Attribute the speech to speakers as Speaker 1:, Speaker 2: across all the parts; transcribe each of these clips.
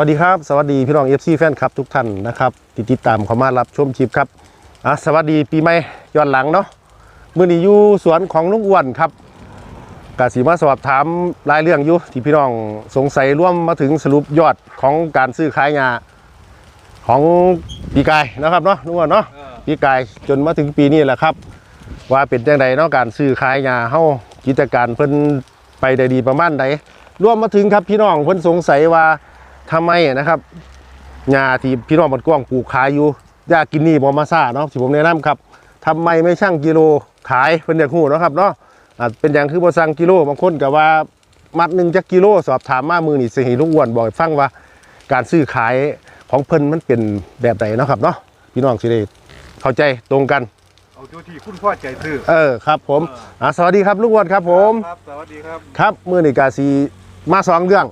Speaker 1: วัสดีครับ สวัสดีพี่น้อง FC แฟนคลับทุกท่านนะครับที่ติดตามเข้ามารับชมคลิปครับอะสวัสดีปีใหม่ย้อนหลังเนาะมื้อนี้อยู่สวนของลุงอ้วนครับกสีมาสอบถามรายเรื่องอยู่ที่พี่น้องสงสัยร่วมมาถึงสรุปยอดของการซื้อขายงาของปีกายนะครับเนาะลุงอ้วนเนาะปีกายจนมาถึงปีนี้แหละครับ ว่าเป็นจังไดเนาะการซื้อขายงาเฮากิจการเพิ่นไปได้ดีประมาณใดรวมมาถึงครับพี่น้องเพิ่นสงสัยว่า ทำไมนะครับงาที่พี่น้องมันกว้างปลูกขายอยู่ยากินนี่บ่มาซ่าเนาะที่ผมแนะนำครับทำไมไม่ช่างกิโลขายเพิ่นอยากฮู้เนาะครับเนาะอ่าเป็นอย่างคือบ่สั่งกิโลบางคนก็ว่ามัดหนึงจักกิโลสอบถามมามือนี่สิให้ลุงอ้วนบอกให้ฟังว่า การซื้อขายของเพิ่นมันเป็นแบบใดเนาะครับเนาะพี่น้องสิได้เข้าใจตรงกัน
Speaker 2: เอาอยู่ที่คุณพ่อใจซื้อ
Speaker 1: เออครับผมอ่าสวัสดีครับลูกอ้วนครับผม
Speaker 2: ครับสวัสดีครับ
Speaker 1: ครับมือนี่กาสีมาสองเรื่อง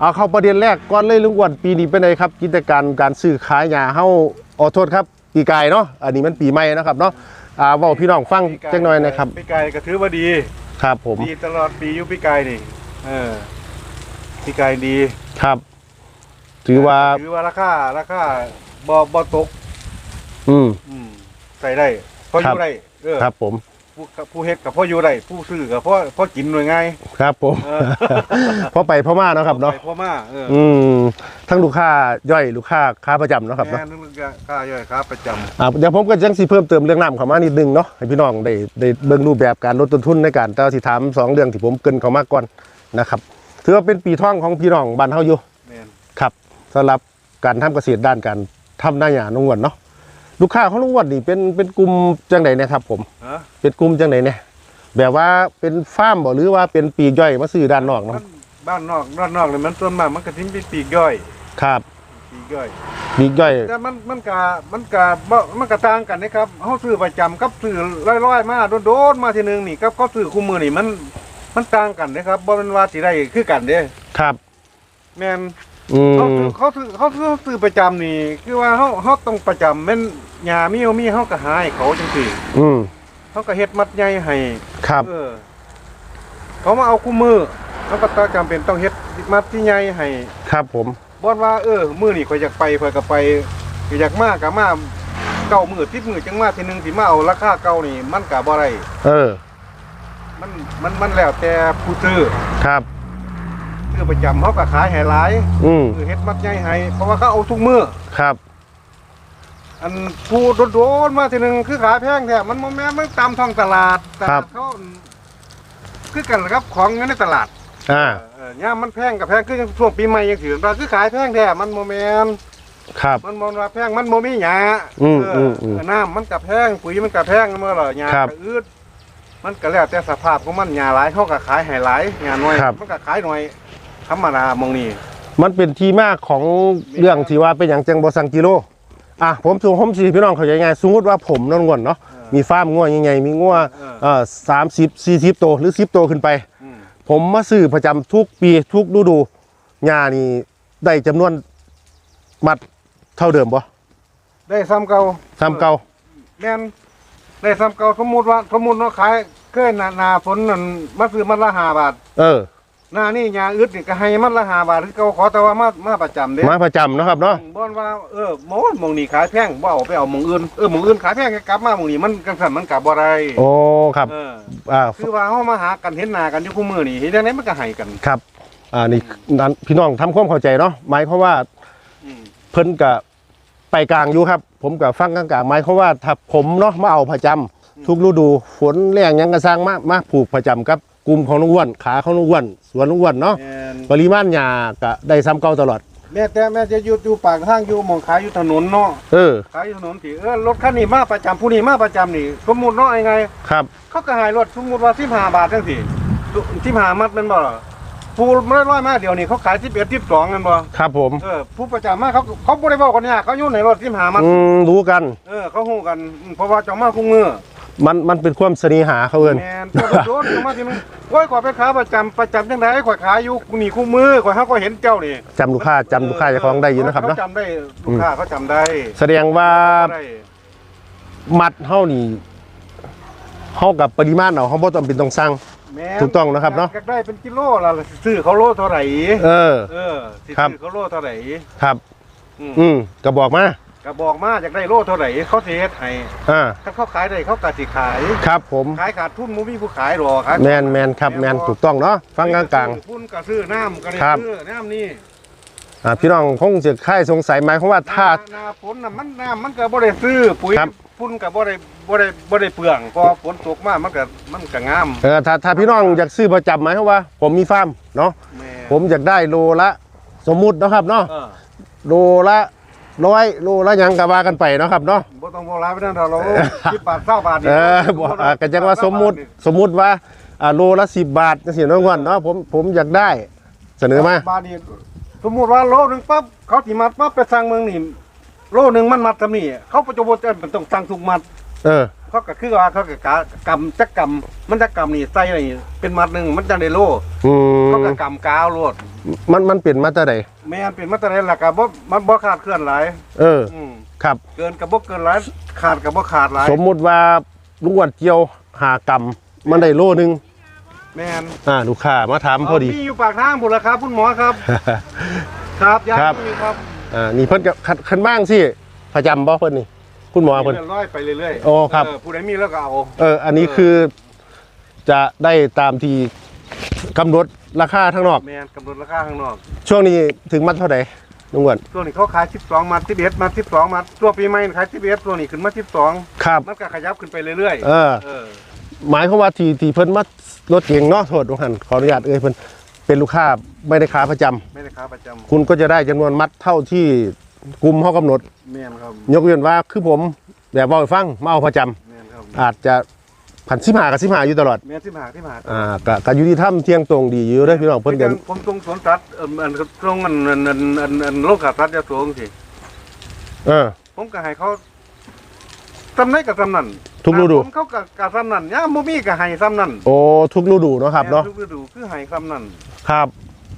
Speaker 1: เอาเข้าประเด็นแรกก่อนเลยลุงอ้วนปีนี้เป็นไงครับ กิจการการซื้อขายยาเฮาขอโทษครับปีกายเนาะอันนี้มันปีใหม่นะครับเนาะอ่าเว่าพี่น้องฟังจักหน่อยนะครับ
Speaker 2: ปีไก่ก็ถือว่าดี
Speaker 1: ครับผม
Speaker 2: ดีตลอดปีอยู่ปีไก่นี่เออปีไก่ดี
Speaker 1: ครับ ถือว่า
Speaker 2: ถือว่าราคาราคาบ่บ่ตก
Speaker 1: อืม
Speaker 2: อืมใส่ได้พออ
Speaker 1: ครับ
Speaker 2: ยู่ได้เออ
Speaker 1: ครับผม
Speaker 2: ผู้ผู้เฮ็ดกับพ่ออยู่ได้ผู้ซื้อกับพ่อพ่อกินหน่วยไง
Speaker 1: ครับผม
Speaker 2: เออ
Speaker 1: พอไปพอมาเนาะครับเนาะ
Speaker 2: ไปพ่อมาเออ
Speaker 1: อืมทั้งลูกค้าย่อยลูกค้าค้าประจำเนาะครับเนาะ
Speaker 2: แม่นึกว่าค่าย่อยครับประจำ
Speaker 1: อ่าเดี๋ยวผมก็ยังสิเพิ่มเติมเรื่องน้ำเข้ามานิดนึงเนาะให้พี่น้องได้ได้เบิ่งรูปแบบการลดต้นทุนในการแต่ว่าสิถามสองเรื่องที่ผมเกรินเข้ามาก่อนนะครับถือว่าเป็นปีท่องของพี่น้องบ้านเฮาอยู่
Speaker 2: แม่น
Speaker 1: ครับสำหรับการทำเกษตรด้านการทำหน้าหยานุ่งวนเนาะ ลูกค้าของลุงอ้วนนี่เป็นเป็นกลุ่มจังไหนเนี่ยครับ ผม
Speaker 2: ฮะ
Speaker 1: เป็นกลุ่มจังไหนเนี่ยแบบว่าเป็นฟาร์มบ่หรือว่าเป็นปีกย่อยมาซื้อด้านนอก
Speaker 2: มั
Speaker 1: เนาะ
Speaker 2: นบ้านนอกด้านนอกเนี่ยมันส่วนมากมันก็ทิ้งเป็นปีกย่อย
Speaker 1: ครับ
Speaker 2: ปีกย่อย
Speaker 1: ปีกย่อย
Speaker 2: แต่มันมันกะมันกะบ่มันกะต่างกันนะครับเฮาซื้อประจำกับซื้อร้อยๆมาโดนๆมาทีนึงนี่กับเขาซื้อคู่มือนี่มันมันต่างกันนะครับบ่แม่นว่าสิได้คือกันเด้
Speaker 1: ครับ
Speaker 2: แม่น
Speaker 1: อื
Speaker 2: เขาซื้อเขาซื้อเขาซื้อซื้อประจำนี่ คือว่าเฮาเฮาต้องประจำแม่นยามีเอามีเฮาก็หาให้เขาจังซี่
Speaker 1: อืม
Speaker 2: เฮาก็เฮ็ดมัดใหญ่ให้
Speaker 1: ครับ
Speaker 2: เออ เขามาเอาคู่มือเฮาก็ต้องจำเป็นต้องเฮ็ดมัดที่ใหญ่ให้
Speaker 1: ครับผม
Speaker 2: บ่ว่าเออมื้อนี้ข่อยอยากไปข่อยก็ไปอยากมาก็มาเก้ามื้อ10มื้อจังมาทีนึงสิมาเอาราคาเก่านี่ มันก็บ่ได้
Speaker 1: เออ
Speaker 2: มันมันมันแล้วแต่ผู้ซื้อ
Speaker 1: ครับ
Speaker 2: ซื้อประจำเขาก็ขายให้หลาย
Speaker 1: อืม
Speaker 2: คือเฮ็ดมัดใหญ่ให้เพราะว่าเขาเอาทุกมื้อ
Speaker 1: ครับ
Speaker 2: อันผู้โดนๆมาทีหนึงคือขายแพงแท้มันบ่แม่นมันตามท้องตลาดตลาดเขาคือกันล่ะครับของอยู่ในตลาด
Speaker 1: อ่า
Speaker 2: เออย่ามมันแพงกับแพงคือจังช่วงปีใหม่ยังถือว่าคือขายแพงแท้มันบ่แม่น
Speaker 1: ครับ
Speaker 2: มันบ่ว่าแพงมันบ่มีหญ้า
Speaker 1: อืม
Speaker 2: เอื
Speaker 1: มอืม
Speaker 2: น้ำมันก็แพงปุ๋ยมันก็แพงเมื่อล่ะหญ้า
Speaker 1: ครับ
Speaker 2: ก็อืดมันก็แล้วแต่สภาพของมันหญ้าหลายเขาก็ขายให้หลายหญ้าน้อย
Speaker 1: ครับ
Speaker 2: มันก็ขายน้อย ธรรมดามองนี่
Speaker 1: มันเป็นที่มาของเรื่องที่ว่าเป็นอย่างจังบอสังกิโลอะผมสูงผมสีพี่น้องเขาใจง่ายสมมติว่าผมนนงวนเนาะมีฟาร์มง่วยังไงมีง่ว
Speaker 2: เออ
Speaker 1: เอ่อสามสิบสี่สิบโตวหรือสิบโตวขึ้นไป
Speaker 2: อืม
Speaker 1: ผมมาซื้อประจำทุกปีทุกฤดูงานี่ได้จำนวนมัดเท่าเดิมบ่
Speaker 2: ได้ซ้ำเก่า
Speaker 1: ซ้ำเก่า
Speaker 2: แม่นได้ซ้ำเก่าสมมุติว่าสมมุติว่าขายเคยหนาหนาฝนนั่นมาซื้อมันละห้าบาท
Speaker 1: เออ
Speaker 2: หน้านี่ยาอึดนี่ก็ให้มันละห้าบาทคือเก่าขอแต่ว่ามามาประจำเด้
Speaker 1: มาประจำเนาะครับเนาะ
Speaker 2: บ่นว่าเออหมอนหมองนี่ขายแพงบ่เอาไปเอาหมองอื่นเออหมองอื่นขายแพงก็กลับมาหมองนี่มันจังซั่นมันก็บ่ได้
Speaker 1: โอ้ครับ
Speaker 2: เออ
Speaker 1: อ่า
Speaker 2: คือว่าเฮามาหากันเห็นหน้ากันอยู่คู่มื้อนี่เฮ็ดจังไดมันก็ให้กัน
Speaker 1: ครับอ่านี่นั้นพี่น้องทำความเข้าใจเนาะหมายเพราะว่า
Speaker 2: อืม
Speaker 1: เพิ่นกับไปกลางอยู่ครับ ผมกับฟังกลางๆหมายเขามว่าถ้าผมเนาะมาเอาประจำทุกฤดูฝนแรงหยังกระสร้างมามาผูกประจำกับ กลุ่มของลุงอ้วนขาของลุงอ้วนสวนลุงอ้วนเนาะ
Speaker 2: แม่น
Speaker 1: ปริมาณหญ้าก็ได้ซ้ำเก่าตลอด
Speaker 2: แม่แต่แม่จะอยู่อยู่ปากทางอยู่หมองขายอยู่ถนนเนาะ
Speaker 1: เออ
Speaker 2: ขายอยู่ถนนที่เออรถคันนี้มาประจำผู้นี้มาประจำนี่สมมุติเนาะยังไง
Speaker 1: ครับ
Speaker 2: เขาก็ใหายรถสมมุติว่า15บาทจังซี่15มัดแม่นบ่ล่ะผู้ไม่ร้อยมาเดี๋ยวนี้เขาขาย11 12แม่นบ่
Speaker 1: ครับผม
Speaker 2: เออผู้ประจำมาเขาเขาบ่ได้บอกคนเนี้เขาอยู่ในรถ15มัด
Speaker 1: อืมรู้กัน
Speaker 2: เออเขาฮู้กันอืมเพราะว่าเจ้ามาคุ้งมือ
Speaker 1: มันมันเป็นความเสน่หาเขาเอิน
Speaker 2: แม่นเจ้าโดนเจ้ามาที่นึงโอ้ยขอยไปค้าประจำประจำจังได๋ข่อยขายอยู่นี่คู่มือข่อยเฮาก็เห็นเจ้านี่
Speaker 1: จำลูกค้าจำลูกค้าเจะคล้าของได้อยู่นะครับ
Speaker 2: เขา
Speaker 1: เนาะ
Speaker 2: จำได้ลูกค้าเขาจำได้
Speaker 1: แสดงว่า
Speaker 2: ได้
Speaker 1: มัดเฮานี่เฮากับปริมาณเอาเฮาบ่ต้องเป็นต้องสั่ง
Speaker 2: แม่น
Speaker 1: ถูกต้องนะครับเนาะ
Speaker 2: อยกได้เป็นกิโลละซื้อเขาโลเท่าไหร่
Speaker 1: เออ
Speaker 2: เออสิ
Speaker 1: ครับ
Speaker 2: ซื้อเขาโลเท่าไหร่
Speaker 1: ครับ
Speaker 2: อืม
Speaker 1: อืมก็บอกมา
Speaker 2: ก็บอกมาอยากได้โลเท่าไหร่เขาสิเฮ็ดให้
Speaker 1: อ่า
Speaker 2: ถ้าเขาขายได้เขาก็สิขาย
Speaker 1: ครับผม
Speaker 2: ขายขาดทุนบ่มีผู้ขายหรอกขาย
Speaker 1: แมนแมนครับแมนถูกต้องเนาะฟังกลาง
Speaker 2: ทุนก็ซื้อน้ำก็ได้
Speaker 1: ครับ
Speaker 2: ซื้อน้ำนี่
Speaker 1: ๆอ่าพี่น้องคงจะค่ายสงสัยไหมเพราะว่าถ้า
Speaker 2: หน้าฝนน่ะมันน้ำมันก็บ่ได้ซื้อปุ๋ย
Speaker 1: ครับ
Speaker 2: พุ่นก็บ่ได้บ่ได้บ่ได้เปลืองพอฝนตกมามันก็มันก็งาม
Speaker 1: เออถ้าถ้าพี่น้องอยากซื้อประจำไหมเพราะว่า ผมมีฟาร์มเนาะ
Speaker 2: แม่
Speaker 1: ผมอยากได้โลละ สมมุติเนาะครับเนาะ
Speaker 2: เออ
Speaker 1: โลละ ร้อยโลละหยังกะว่ากันไปเนาะครับเนาะ
Speaker 2: บ่ต้องบ่หลายไปนั่นดอกเรา10บาท20บาทนี่
Speaker 1: เออบอกอ่าก็จังว่าสมมุติสมมุติว่าอ่าโลละสิบบาทจังซี่เนาะงวนเนาะผมผมอยากได้เสนอมา
Speaker 2: บาทนี่สมมุติว่าโลหนึงปั๊บเขาสิมัดปั๊บไปสั่งเมืองนี่โลหนึงมันมัดซำนี่เขาปัจจุบันมันต้องสั่งทุกมัด
Speaker 1: เออ
Speaker 2: เขาก็คือว่าเขาก็กะกำจักกำมันจะกำนี่ใส่นี่เป็นมัดหนึงมันจังได้โล
Speaker 1: อืม
Speaker 2: เขาก็กำกาวโลด
Speaker 1: มันมันเป็นมาแต่ใด
Speaker 2: แม่นเป็นมาตรฐานหลักก็บ่มันบ่ขาดเคลื่อนหลาย
Speaker 1: เออ
Speaker 2: อืม
Speaker 1: ครับ
Speaker 2: เกินกับบ่เกินหลายขาดกับบ่ขาดหลาย
Speaker 1: สมมุติว่าลุงอ้วนเกี่ยวหากรรมมันได้โลนึง
Speaker 2: แม่น
Speaker 1: อ่าลูกค้ามาถามพอดี
Speaker 2: มีอยู่ปากทางพุ่นล่ะครับคุณหมอครับ ครับยา
Speaker 1: ครับ
Speaker 2: มีครับ
Speaker 1: อ่านี่เพิ่นก็คันคันบ้างสิประจำบ่เพิ่นนี่ คุณหมอเพิ่น
Speaker 2: มีร้อยไปเรื่อยๆ
Speaker 1: โอ้ครับ
Speaker 2: เผู้ใดมีแล้วก็เอา
Speaker 1: เอออันนี้คือจะได้ตามที่กำหนดราคาข้างนอก
Speaker 2: แม่นกำหนดราคาข้างนอก
Speaker 1: ช่วงนี้ถึงมัดเท่าไหร่ลุงอ้วน
Speaker 2: ตัวนี้เขาขาย 12 มัด11มัด12 มัดตัวปีใหม่ขาย11ตัวนี้ขึ้นมา12
Speaker 1: ครับ
Speaker 2: มันก็ขยับขึ้นไปเรื่อย
Speaker 1: เออ
Speaker 2: ๆเออ
Speaker 1: หมายความว่าที่ที่เพิ่นมารถเก่งเนาะโทษทุกท่านขออนุญาตเอ่ยเพิ่นเป็นลูกค้าไม่ได้ค้าประจำ
Speaker 2: ไม่ได้ค้าประจำ
Speaker 1: คุณก็จะได้จำนวนมัดเท่าที่ กลุ่มเขากำหนด
Speaker 2: แม่นครับ
Speaker 1: ยกเว้นว่าคือผมแบบบอกให้ฟังมาเอาประจำ
Speaker 2: แม่นครับ
Speaker 1: อาจจะผันสิบหากับสิบหาอยู่ตลอด
Speaker 2: แม่นสิมาที่มา
Speaker 1: อ่าก็ก็อยู่ที่ถ้ำเที่ยงตรงดีอยู่เด้อพี่น้องเพิ่น
Speaker 2: เดี๋
Speaker 1: เดิ
Speaker 2: ยวนผมตรงสวนสัตว์เอิ่มอันตรงอันอันอันอันอันโลกาสัตว์จะสูงสิ
Speaker 1: เออ
Speaker 2: ผมก็ให้เขาซ้ำไหนกับซ้ำนั่น
Speaker 1: ทุกฤดู
Speaker 2: ผมเขากับกับซ้ำนั่นย่ามบ่มีก็ให้ซ้ำนั่น
Speaker 1: โอ้ทุกฤดูเนาะครับเนาะ
Speaker 2: ทุกฤดูคือให้ซ้ำนั่น
Speaker 1: ครับ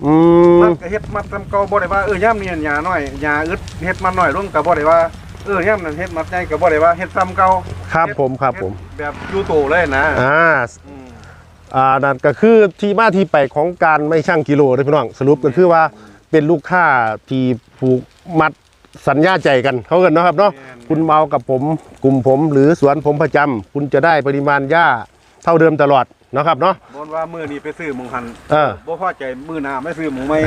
Speaker 1: อืม
Speaker 2: มันก็เฮ็ดมัดซ้ำเก่าบ่ได้ว่าเออย่ามนี้หญ้าน้อยหญ้าอึดเฮ็ดมันน้อยลงก็บ่ได้ว่าเออย่ามนั้นเฮ็ดมัดใหญ่ก็บ่ได้ว่าเฮ็ดซ้ำเก่า
Speaker 1: ครับผมครับผม
Speaker 2: เฮ็ดแบบอยู่โตเลยนะ
Speaker 1: อ่า
Speaker 2: อืม
Speaker 1: อ่านั่นก็คือที่มาที่ไปของการไม่ช่างกิโลเด้อพี่น้องสรุปก็คือว่าเป็นลูกค้าที่ผูกมัดสัญญาใจกันเขากันเนาะครับเนาะคุณเมากับผมกลุ่มผมหรือสวนผมประจำคุณจะได้ปริมาณหญ้าเท่าเดิมตลอด เนาะครับเนาะ
Speaker 2: บ่นว่ามื้อนี้ไปซื้อหมูหัน
Speaker 1: เออ
Speaker 2: บ่พอใจมื้อหน้าไม่ซื้อหมูใหม่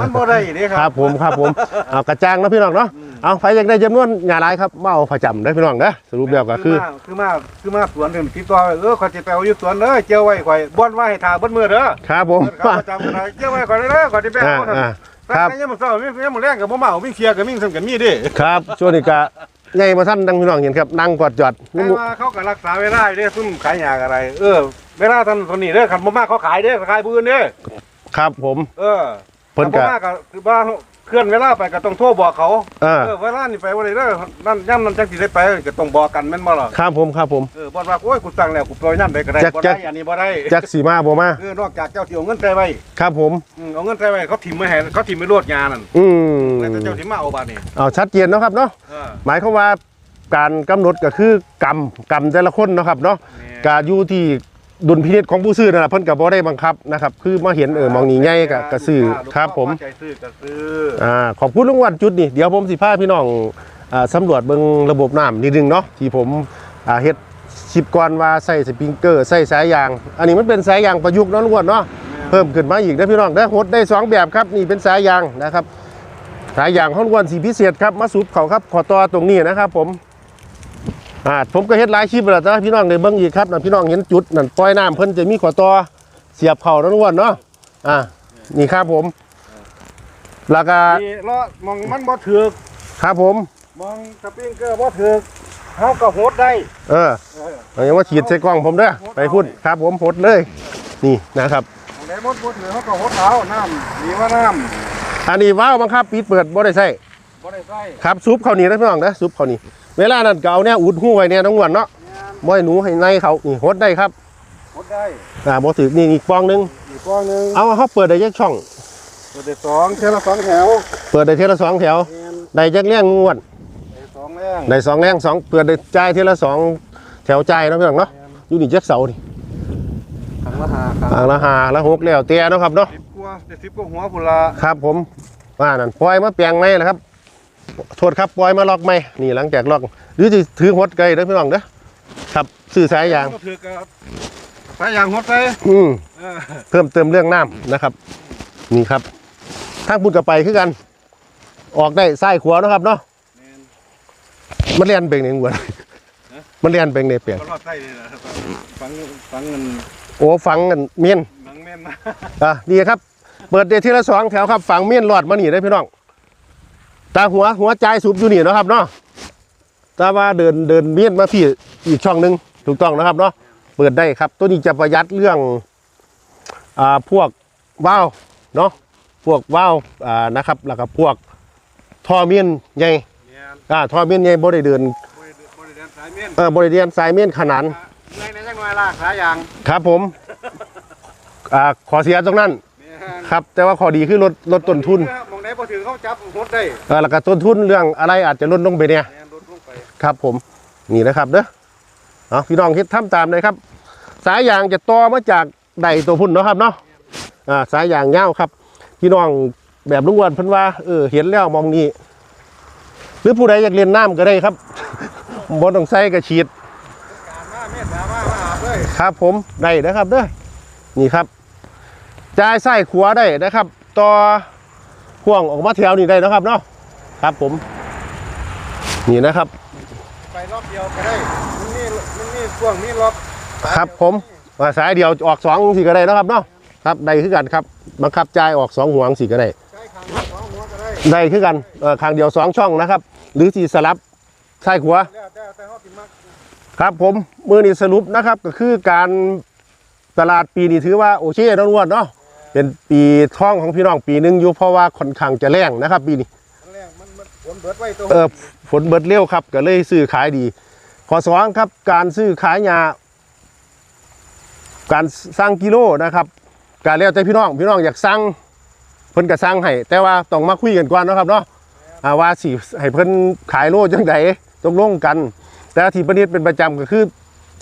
Speaker 2: มันบ่ได้เด้ค
Speaker 1: ค
Speaker 2: รั
Speaker 1: รับผมครับผมเอากระจ้างเนาะพี่น้องเนาะเอาไฟอยากได้จำนวนหญ้าหลายครับมาเอาประจำได้อพี่น้องเด้อสรุปแล้วก็คือ
Speaker 2: มาคือมาคือมาสวนถึงติดต่อไว้เออขอยสิไปเอาอยู่สวนเด้อเจ้าไว้ข่อยบ่นว่าให้ทาเบิดมื้อเด้อ
Speaker 1: ครับผม
Speaker 2: เออครับประจำอะไรเจ้าไว้ข่อยเด้อข่อยสิไป
Speaker 1: อ่า
Speaker 2: เอานั่น
Speaker 1: อ่าครับ
Speaker 2: แต่ยังมื้อเช้ามียังมื้อแรงก็บ่มาเอามีเคลียร์ก็มีซั่นก็มีเด้
Speaker 1: ครับช่วงนี้ก็ใหญ่มาท่านดังพี่น้องเห็นครับนั่งกอดจอด
Speaker 2: แต่ว่าเขาก็รักษาเวลาอยู่เด้ซุ่มขายยาอะไร เออ เวลาท่านคนนี้เด้อคันบ่มาเขาขายเด้อขายผู้อื่นเด้อ
Speaker 1: ครับผม
Speaker 2: เออ
Speaker 1: เพิ่น
Speaker 2: คั
Speaker 1: ก็
Speaker 2: บ่มาก็คือว่าเคลื่อนเวลาไปก็ต้องโทรบอกเขา
Speaker 1: เออ
Speaker 2: เออเวลานี่ไปบ่ได้เด้อนั่นย่ํนั้นจังสิได้ไปก็ต้องบอกกันแม่นบ่ล่ะ
Speaker 1: ครับผมครับผม
Speaker 2: เออบ่ว่าโอ้ยกูสั่งแล้วกูปล่อยนั่นได้ก็ได้
Speaker 1: จัก
Speaker 2: บ่
Speaker 1: จั
Speaker 2: ได้
Speaker 1: ก
Speaker 2: อันนี้บ่ได้
Speaker 1: จักสีมาบ่มา
Speaker 2: เออนอกจากเจ้าที่เอาเงินใส่ไว้
Speaker 1: ครับผม
Speaker 2: อืมเอาเงินใส่ไว้เขาถิ่มไว้ให้เขาถิ่มไว้โลดยานั่น
Speaker 1: อืม
Speaker 2: แล้วแต่เจ้าที่มาเอาบาดนี่
Speaker 1: เอาชัดเจนเนาะครับเนาะ
Speaker 2: เออ
Speaker 1: หมายความว่าการกำหนดก็คือกรรมกรรมแต่ละคนเนาะครับเนาะ
Speaker 2: แม่
Speaker 1: การอยู่ที่ ดุลพินิจของผู้ซื้อนั่นแหละเพิ่นก็บ่ได้บังคับนะครับ คือมาเห็นเออมองนี่ง่ายก็ก็ซื้อครับ ผม
Speaker 2: ใจซื้อก็ซื้อ
Speaker 1: อ่าขอบคุณลุงวันจุดนี่เดี๋ยวผมสิพาพี่น้องอ่าสำรวจเบิ่งระบบน้ำนิดนึงเนาะที่ผมอ่าเฮ็ดชิปก่อนว่าใส่สปริงเกอร์ใส่สายยาง อันนี้มันเป็นสายยางประยุกต์เนาะลุงวันเนาะเพิ่มขึ้นมาอีกนะพี่น้องได้หดได้สองแบบครับนี่เป็นสายยางนะครับสายยางของลุงวันสีพิเศษครับมาสูบเขาครับขอต่อตรงนี้นะครับผม อ่าผมก็เฮ็ดหลายคลิปแล้วแต่พี่น้องได้เบิ่งอีกครับนั่นพี่น้องเห็นจุดนั่นปล่อยน้ำเพิ่นจะมีขอต่อเสียบเข่านะลุงวันเนาะอ่านี่ครับผม แล้วก็
Speaker 2: นี่เลาะมองมันบ่ถูก
Speaker 1: ครับผม
Speaker 2: มองสปริงเกอร์บ่ถูกเฮาก็โหดได้
Speaker 1: เออ
Speaker 2: เออ
Speaker 1: เอาอย่างว่าฉีดใส่กล้องผมเด้อไปพุ่นครับผมพดเลย นี่นะครับ
Speaker 2: มองได้หมดบ่ถูกเฮาก็โหดเอาน้ำมีว่าน้ำ
Speaker 1: อันนี้ว้าวบังคับปิดเปิดบ่ได้ใส่
Speaker 2: บ่ได้ใส่
Speaker 1: ครับซุปข้าวเหนียวนะพี่น้องนะซุปข้าวเหนียว เวลานั้นก็เอาเนี่ยอุดหูไว้เนี่ยน้องหวนเนาะบ่ให้หนูให้ในเขานี่หดได้ครับ
Speaker 2: โหดได้
Speaker 1: อ่าบ่ถือนี่อีกปองหนึง
Speaker 2: อีกก้อนหนึง
Speaker 1: เอาเขาเปิดได้จักช่อง
Speaker 2: ตัวที่สองเท่าละสองแถว
Speaker 1: เปิดได้เทีละสองแถว
Speaker 2: แม่น
Speaker 1: ได้จักเลี้ยงงวด
Speaker 2: ได้สองแรง
Speaker 1: ได้สองแรงสองเปิดได้จ่ายเทีละสองแถวจ่ายเนาะพี่น้องเนาะอยู่นี่จักเสานี่
Speaker 2: ครั้งละหาครั้ง
Speaker 1: อ่างละหาละหกแล้วแต่เนาะครับเนาะ
Speaker 2: สิบกว่าเจ็ดสิบกว่าหัวพุ่นละ
Speaker 1: ครับผมว่านั่นปล่อยมาแปลงไหมล่ะครับ โทษครับปล่อยมาล็อกไหมนี่หลังจากล็อก หรือจะถือหดไกลเด้อพี่น้องเด้อครับซื้อสายยาง
Speaker 2: ก็ถือกับสายยางหดไป
Speaker 1: อืม
Speaker 2: เออ
Speaker 1: เพิ่มเติมเรื่องน้ำนะครับ นี่ครับทางพุ่นกับไปคือกัน ออกได้ซ้ายขวาเนาะครับเนาะ
Speaker 2: แม่น
Speaker 1: มันเรียนเบ่งในหัวมันเรียนเบ่งในเปลี่ยน
Speaker 2: ก็รอดใต้เลยนะครับฟังฟังเงิน
Speaker 1: โอ้ฟังกันเมียน
Speaker 2: หนังแม่นมา
Speaker 1: อะดีครับ เปิดเดทที่ละสองแถวครับฝังเมียนหลอดมาหนีได้อพี่น้อง ตาหัวหัวใจสูบอยู่นี่เนาะครับเนาะตาว่าเดินเดินเมียนมาพี่อีกช่องหนึ่งถูกต้องนะครับเนาะเปิดได้ครับ ตัวนี้จะประหยัดเรื่องอ่าพวกว่าวเนาะพวกว่าวอ่านะครับแล้วก็พวกท่อเมียนใหญ่
Speaker 2: แม่น
Speaker 1: อ่าท่อเมียนใหญ่บ่ได้เดิน
Speaker 2: บริบริเวณสายเมียน
Speaker 1: เออบริเวณสายเมียนขนาน
Speaker 2: ในในจังหน่อยลากสายยาง
Speaker 1: ครับผมอ่าขอเสียตรงนั้น
Speaker 2: แม่น
Speaker 1: ครับ แต่ว่าข้อดีคือลดลดต้นทุน
Speaker 2: มอง ไหนพอถือเขาจับหดได้
Speaker 1: เอ่อแล้วก็ต้นทุนเรื่องอะไรอาจจะลดลงไปเนี่ย
Speaker 2: แม่นลดลงไป
Speaker 1: ครับผมนี่นะครับเด้อเอาพี่น้องคิดทำตามเลยครับ สายยางจะต่อมาจากใดตัวพุ่นเนาะครับเนาะอ่าสายยางเงาวครับ พี่น้องแบบลุงอ้วันเพิ่นว่าเออเห็นแล้วมองนี้ หรือผู้ใดอยากเรียนน้ำก็ได้ครับบนต้องใส่กระฉีด
Speaker 2: การมาเมตตามามาอาบเลย
Speaker 1: ครับผมได้นะครับเด้อนี่ครับจ่ายไส้ขัวได้นะครับ ต่อ พ่วงออกมาแถวนี้ได้นะครับเนาะครับผม นี่นะครับ
Speaker 2: ไปรอบเดียวก็ได้มันนี่มันนี่ช่วงนี้รอบ
Speaker 1: ครับผมว่าสายเดียวออกสองสี่ก็ได้นะครับเนาะครับได้คือกันครับบังคับจ่ายออกสองหัวสี่ก็ได้
Speaker 2: ใช้ขางสองหัวก็ได้
Speaker 1: ได้คือกันเออข้างเดียวสองช่องนะครับ หรือสี่สลับซ้ายขวา
Speaker 2: แล้วแต่แต่เขาติมัก
Speaker 1: ครับผมมือนี้สรุปนะครับก็คือการตลาดปีนี้ถือว่าโอเคน้องนวดเนาะ เป็นปีท่องของพี่น้องปีหนึงอยู่เพราะว่าค่อนข้างจะแรงนะครับ ปีนี้
Speaker 2: มันแรงมันมันฝนเบิดไว้ตัว
Speaker 1: เออฝนเบิดเร็วครับ ก็เลยซื้อขายดีข้อสองครับ การซื้อขายยาการสร้างกิโลนะครับการแล้วแต่พี่น้องพี่น้องอยากสั่งเพิ่นก็สั่งให้แต่ว่าต้องมาคุยกันก่อนเนาะครับเนาะอ่าว่าสิให้เพิ่นขายโลจังไดตกลงกัน แต่ที่ประเด็นเป็นประจำก็คือ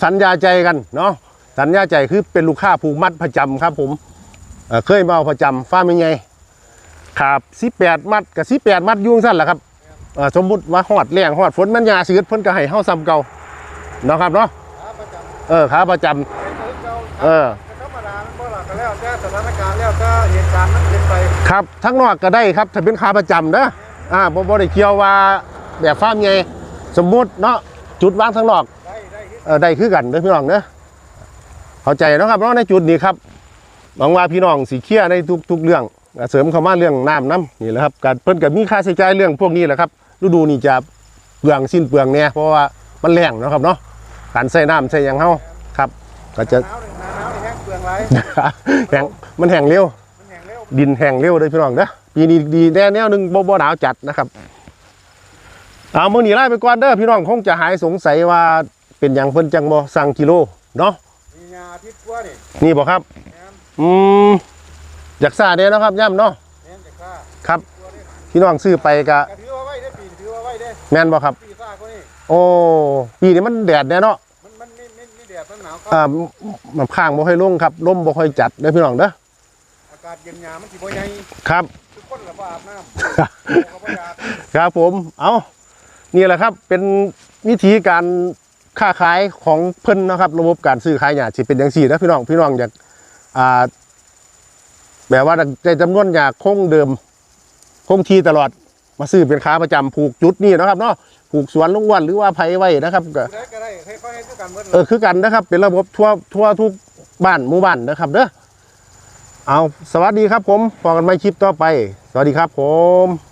Speaker 1: สัญญาใจกันเนาะสัญญาใจคือเป็นลูกค้าผูกมัดประจำครับผม เอ่อเคยมาเอาประจำฟ้าไม่ไงขาบสิแปดมัดกับสิแปดมัดอยุ่จั่งสั้นแหละครับเอ่อสมมุติว่าหอดแรงหอดฝนมันยาสืดเพิ่นก็ให้เฮาซ้ำเก่าเนาะครับเนาะ
Speaker 2: ขาประจำ
Speaker 1: เออขาประจำ
Speaker 2: เป็นถึงเก่า
Speaker 1: เออ
Speaker 2: ธรรมดามันบ่ล่ะก็แล้วแต่สถานการณ์แล้วแต่เหตุการณ์มันเป็นไป
Speaker 1: ครับทั้งนอกก็ได้ครับถ้าเป็นขาประจำนะอ่าบ่บ่ได้เกี่ยวว่าแบบฟาร์มใหญ่สมมุติเนาะจุดวางทั้งนอก
Speaker 2: ได้ได้ที่
Speaker 1: เออได้คือกันเด้อพี่น้องเด้อเข้าใจเนาะครับเนาะในจุดนี้ครับ หวังว่าพี่น้องสิเคลียร์ในทุกทุกเรื่องอ่าเสริมเข้ามาเรื่องน้ำน้ำนี่แหละครับการเพิ่นก็มีค่าใช้จ่ายเรื่องพวกนี้แหละครับฤดูนี้จะเปลืองสิ้นเปลืองเนี่ยเพราะว่ามันแรงเนาะครับเนาะการใส่น้ำใส่หยังเฮาครับ ก็จะ
Speaker 2: หนาวหนึ่งหนาวนี่แห้งเปลืองไร
Speaker 1: แห้งมันแห้งเร็ว
Speaker 2: มันแห้งเร็ว
Speaker 1: ดินแห้งเร็วเลยพี่น้องเด้อปีนี้ดีแน่แนวหนึงบ่บ่หนาวจัดนะครับเอามื้อนี้ไล่ไปก่อนเด้อพี่น้องคงจะหายสงสัยว่าเป็นหยังเพิ่นจังบ่สั่งกิโลเนาะ
Speaker 2: มีงาทิศกว่านี่
Speaker 1: นี่บ่ครับ
Speaker 2: แม่น
Speaker 1: อืมอยากซาเด้เนาะครับย่ำเนาะ
Speaker 2: แม่นจะฆ่า
Speaker 1: ครับ
Speaker 2: ตัวนี่
Speaker 1: พี่น้องซื้อไปก็
Speaker 2: กระถือว่าไว้ได้ปีถือว่าไว้ได้
Speaker 1: แม่นบ่ครับ
Speaker 2: ปีซ่าก็นี่
Speaker 1: โอ้ปีนี้มันแดดแน่เนาะ
Speaker 2: มันมันไม่ไม่ไม่แดดมันหนาวค
Speaker 1: อ่า
Speaker 2: รับ
Speaker 1: มันข้างบ่ค่อยลงครับลมบ่ค่อยจัดเด้อพี่น้องเด้อ
Speaker 2: อากาศเย็นยามมันสิบ่ใหญ่
Speaker 1: ครับ
Speaker 2: ทุกคนละบ่อาบน้ำ เขาบ่อยาก
Speaker 1: ครับผม เอานี่แหละครับ เป็นวิธีการค้าขายของเพิ่นนะครับ ระบบการซื้อขายหยาสิเป็นอย่างสี่นะพี่น้อง พี่น้องอยาก อ่าแบบว่าใจจำนวนอยากคงเดิม คงทีตลอดมาซื้อเป็นค้าประจำผูกจุดนี่นะครับเนาะผูกสวนลุงอ้วันหรือว่าไผไว้นะครับก็
Speaker 2: ได้ก็ได้ให้เขาให้ทุกกันเบิด
Speaker 1: เออคือกันนะครับ เป็นระบบทั่วทั่วทุกบ้านหมู่บ้านนะครับเด้อเอาสวัสดีครับผมพอกันใหม่คลิปต่อไป สวัสดีครับผม